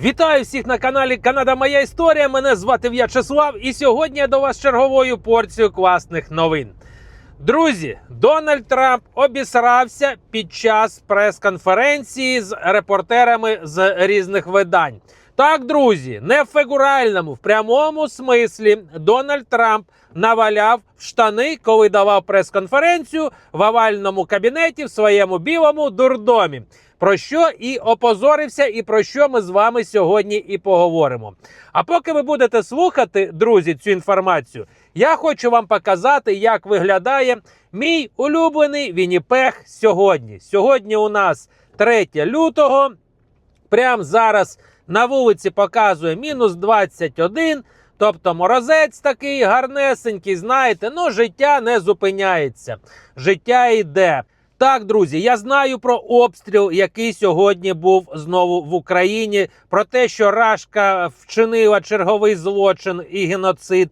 Вітаю всіх на каналі Канада Моя Історія. Мене звати В'ячеслав, і сьогодні я до вас черговою порцією класних новин. Друзі, Дональд Трамп обісрався під час прес-конференції з репортерами з різних видань. Так, друзі, не в фігуральному, в прямому смислі Дональд Трамп наваляв в штани, коли давав прес-конференцію в овальному кабінеті в своєму білому дурдомі. Про що і опозорився, і про що ми з вами сьогодні і поговоримо. А поки ви будете слухати, друзі, цю інформацію, я хочу вам показати, як виглядає мій улюблений Вінніпех сьогодні. Сьогодні у нас 3 лютого. Прямо зараз на вулиці показує мінус 21. Тобто морозець такий гарнесенький, знаєте, ну життя не зупиняється, життя йде. Так, друзі, я знаю про обстріл, який сьогодні був знову в Україні, про те, що Рашка вчинила черговий злочин і геноцид.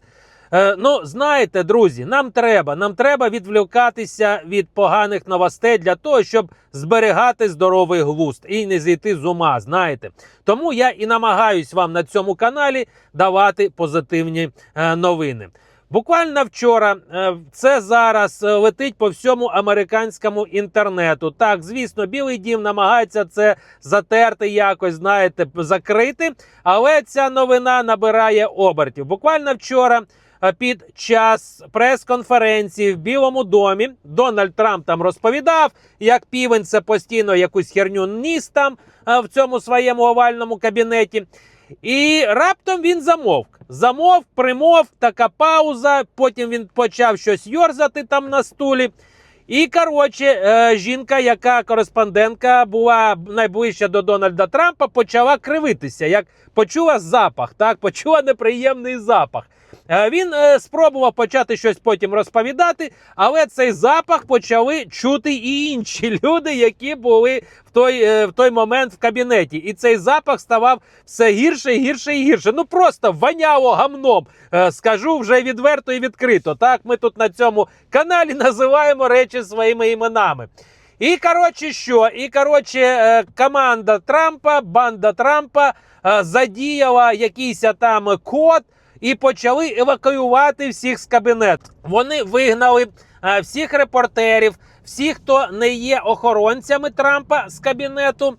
Е, ну, знаєте, друзі, нам треба, нам треба відвлікатися від поганих новостей для того, щоб зберігати здоровий глузд і не зійти з ума. Знаєте, тому я і намагаюсь вам на цьому каналі давати позитивні е, новини. Буквально вчора е, це зараз е, летить по всьому американському інтернету. Так, звісно, Білий Дім намагається це затерти якось, знаєте, закрити. Але ця новина набирає обертів. Буквально вчора. е, Під час прес-конференції в Білому домі Дональд Трамп там розповідав, як півень це постійно якусь херню ніс там в цьому своєму овальному кабінеті. І раптом він замовк. Замовк, примовк, така пауза. Потім він почав щось йорзати там на стулі. І коротше, е, жінка, яка кореспондентка була найближча до Дональда Трампа, почала кривитися, як почула запах, так почула неприємний запах. Е, Він е, спробував почати щось потім розповідати, але цей запах почали чути і інші люди, які були в той, е, в той момент в кабінеті. І цей запах ставав все гірше, гірше і гірше. Ну просто воняло гамном. Скажу вже відверто і відкрито. Так, ми тут на цьому каналі називаємо речі своїми іменами. І коротше, що? І коротше, команда Трампа, банда Трампа задіяла якийсь там код і почали евакуювати всіх з кабінету. Вони вигнали е, всіх репортерів, всіх, хто не є охоронцями Трампа з кабінету.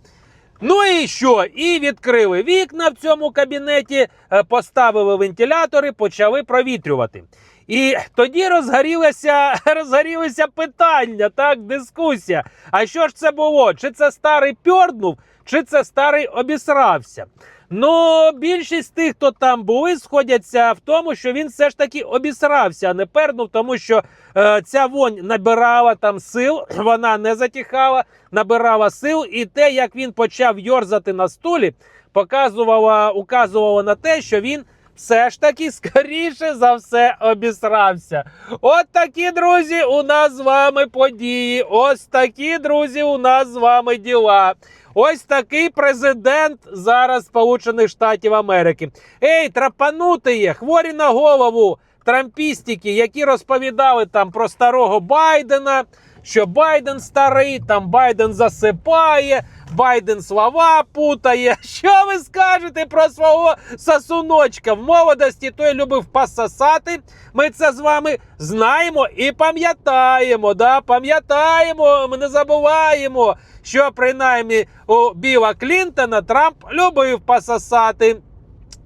Ну і що? І відкрили вікна в цьому кабінеті, е, поставили вентилятори, почали провітрювати. І тоді розгорілося, розгорілося питання, так, дискусія. А що ж це було? Чи це старий пьорднув, чи це старий обісрався? Ну, більшість тих, хто там були, сходяться в тому, що він все ж таки обісрався, а не пернув, тому що е, ця вонь набирала там сил, вона не затихала, набирала сил, і те, як він почав йорзати на стулі, показувало, указувало на те, що він все ж таки скоріше за все обісрався. От такі друзі, у нас з вами події. Ось такі друзі, у нас з вами діла. Ось такий президент зараз Сполучених Штатів Америки. Ей, трапанути є, хворі на голову трампістики, які розповідали там про старого Байдена, що Байден старий, там Байден засипає, Байден слова путає. Що ви скажете про свого сосуночка? В молодості той любив пососати. Ми це з вами знаємо і пам'ятаємо. Да? Пам'ятаємо, ми не забуваємо, що принаймні у Біла Клінтона Трамп любив пососати.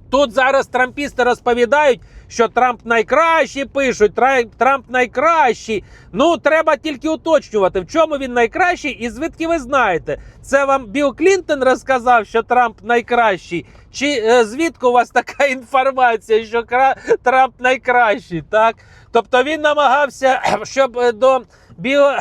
Тут зараз трампісти розповідають, що Трамп найкращий пишуть, Трамп найкращий. Ну, треба тільки уточнювати, в чому він найкращий, і звідки ви знаєте, це вам Білл Клінтон розказав, що Трамп найкращий. Чи е, звідки у вас така інформація, що кра... Трамп найкращий? Так? Тобто він намагався, щоб е, до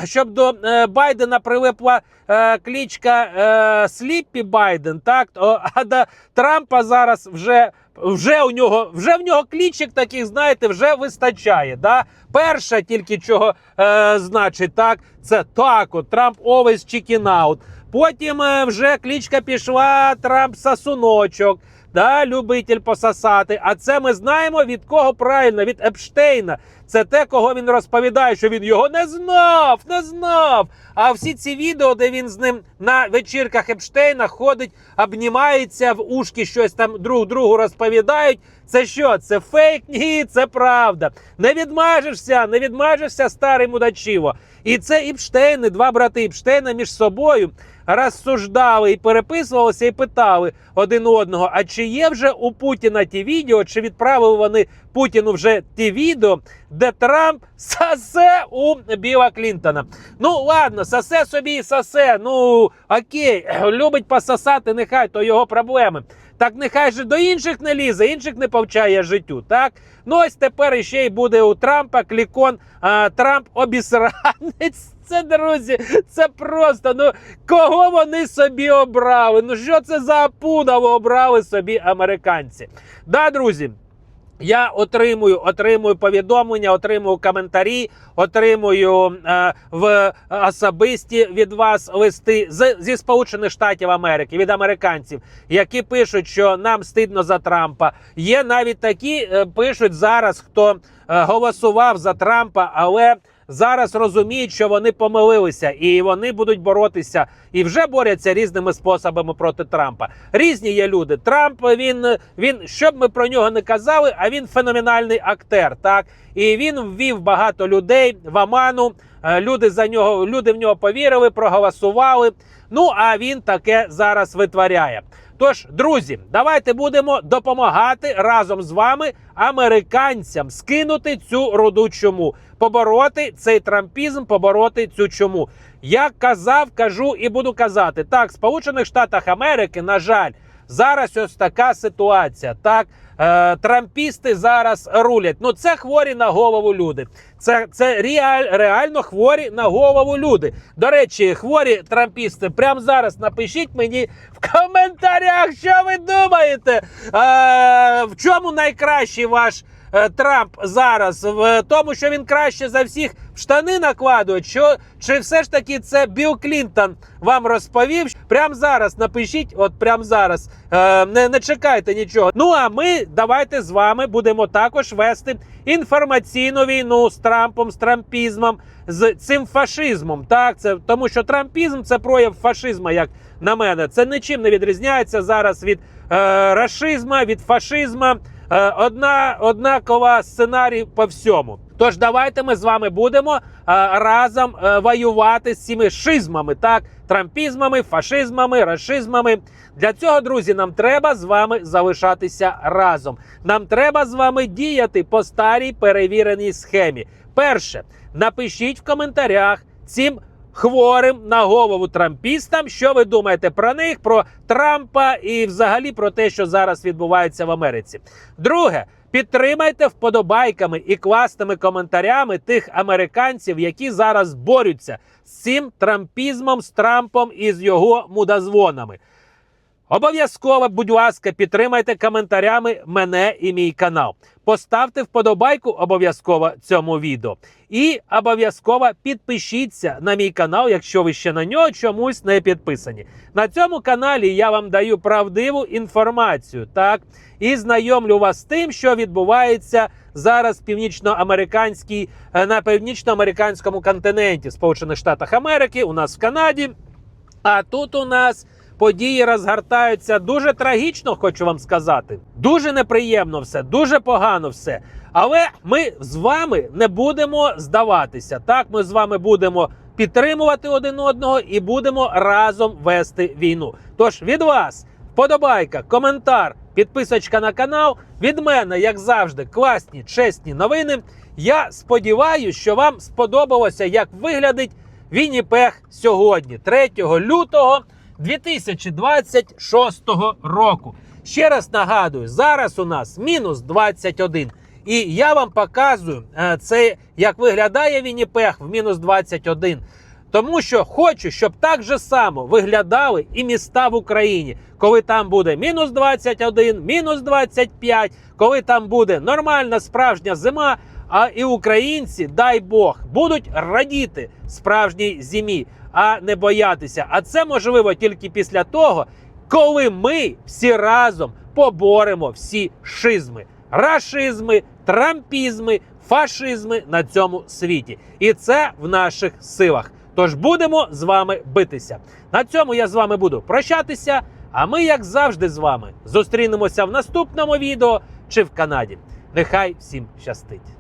щоб до е, Байдена прилипла е, клічка е, Сліппі Байден, так а до Трампа зараз вже. Вже у нього вже в нього клічок таких, знаєте, вже вистачає. Да? Перша тільки чого е, значить так, це так, от Трамп chicken out. Потім е, вже клічка пішла Трамп Сасуночок. Да, любитель пососати. А це ми знаємо від кого правильно, від Епштейна. Це те, кого він розповідає, що він його не знав, не знав. А всі ці відео, де він з ним на вечірках Епштейна ходить, обнімається в ушки, щось там друг другу розповідають. Це що? Це фейк? Ні, це правда. Не відмажешся, не відмажешся, старий мудачиво. І це Іпштейни, два брати Іпштейна між собою розсуждали і переписувалися, і питали один одного: а чи є вже у Путіна ті відео, чи відправили вони Путіну вже ті відео, де Трамп сосе у Біла Клінтона? Ну ладно, сосе собі і сосе. Ну окей, любить пососати, нехай то його проблеми. Так нехай же до інших не лізе, інших не повчає життю. Так ну ось тепер іще й буде у Трампа клікон а, Трамп обісранець. Це друзі, це просто ну кого вони собі обрали? Ну що це за пудало обрали собі американці? Да, друзі. Я отримую, отримую повідомлення, отримую коментарі, отримую е, в особисті від вас листи з, зі Сполучених Штатів Америки від американців, які пишуть, що нам стидно за Трампа. Є навіть такі е, пишуть зараз, хто е, голосував за Трампа, але зараз розуміють, що вони помилилися, і вони будуть боротися і вже борються різними способами проти Трампа. Різні є люди. Трамп він, він що б ми про нього не казали, а він феноменальний актер. Так і він ввів багато людей в Аману. Е, Люди за нього, люди в нього повірили, проголосували. Ну а він таке зараз витворяє. Тож, друзі, давайте будемо допомагати разом з вами американцям скинути цю руду чому, побороти цей трампізм, побороти цю чому. Я казав, кажу і буду казати так, в Сполучених Штатах Америки, на жаль, зараз ось така ситуація. Так, е, трампісти зараз рулять. Ну це хворі на голову люди. Це це реаль, реально хворі на голову люди. До речі, хворі трампісти, прямо зараз напишіть мені в коментарях, що ви думаєте. Е, в чому найкращий ваш Трамп зараз? В тому, що він краще за всіх штани накладує, що чи все ж таки це Білл Клінтон вам розповів? Прямо зараз напишіть, от прямо зараз. Е, не, не чекайте нічого. Ну а ми давайте з вами будемо також вести інформаційну війну з Трампом, з трампізмом, з цим фашизмом. Так, це тому, що трампізм це прояв фашизму, як на мене. Це нічим не відрізняється зараз від е, рашизма, від фашизма. Е, одна однакова сценарій по всьому. Тож давайте ми з вами будемо е, разом е, воювати з цими шизмами, так, трампізмами, фашизмами, рашизмами. Для цього, друзі, нам треба з вами залишатися разом. Нам треба з вами діяти по старій перевіреній схемі. Перше, напишіть в коментарях цим хворим на голову трампістам, що ви думаєте про них, про Трампа і взагалі про те, що зараз відбувається в Америці. Друге. Підтримайте вподобайками і класними коментарями тих американців, які зараз борються з цим трампізмом, з Трампом і з його мудозвонами. Обов'язково, будь ласка, підтримайте коментарями мене і мій канал. Поставте вподобайку обов'язково цьому відео. І обов'язково підпишіться на мій канал, якщо ви ще на нього чомусь не підписані. На цьому каналі я вам даю правдиву інформацію, так і знайомлю вас з тим, що відбувається зараз в північноамериканській е, на північноамериканському континенті Сполучених Штатах Америки, у нас в Канаді. А тут у нас події розгортаються дуже трагічно, хочу вам сказати. Дуже неприємно все, дуже погано все. Але ми з вами не будемо здаватися. Так, ми з вами будемо підтримувати один одного і будемо разом вести війну. Тож від вас вподобайка, коментар, підписочка на канал. Від мене, як завжди, класні, чесні новини. Я сподіваюся, що вам сподобалося, як виглядить Вінніпех сьогодні, 3 лютого 2026 року. Ще раз нагадую, зараз у нас мінус 21. І я вам показую е, це, як виглядає Вінніпех в мінус 21. Тому що хочу, щоб так же само виглядали і міста в Україні, коли там буде мінус 21, мінус 25, коли там буде нормальна справжня зима. А і українці, дай Бог, будуть радіти справжній зимі. А не боятися. А це можливо тільки після того, коли ми всі разом поборемо всі шизми, рашизми, трампізми, фашизми на цьому світі. І це в наших силах. Тож будемо з вами битися. На цьому я з вами буду прощатися. А ми, як завжди, з вами зустрінемося в наступному відео чи в Канаді. Нехай всім щастить!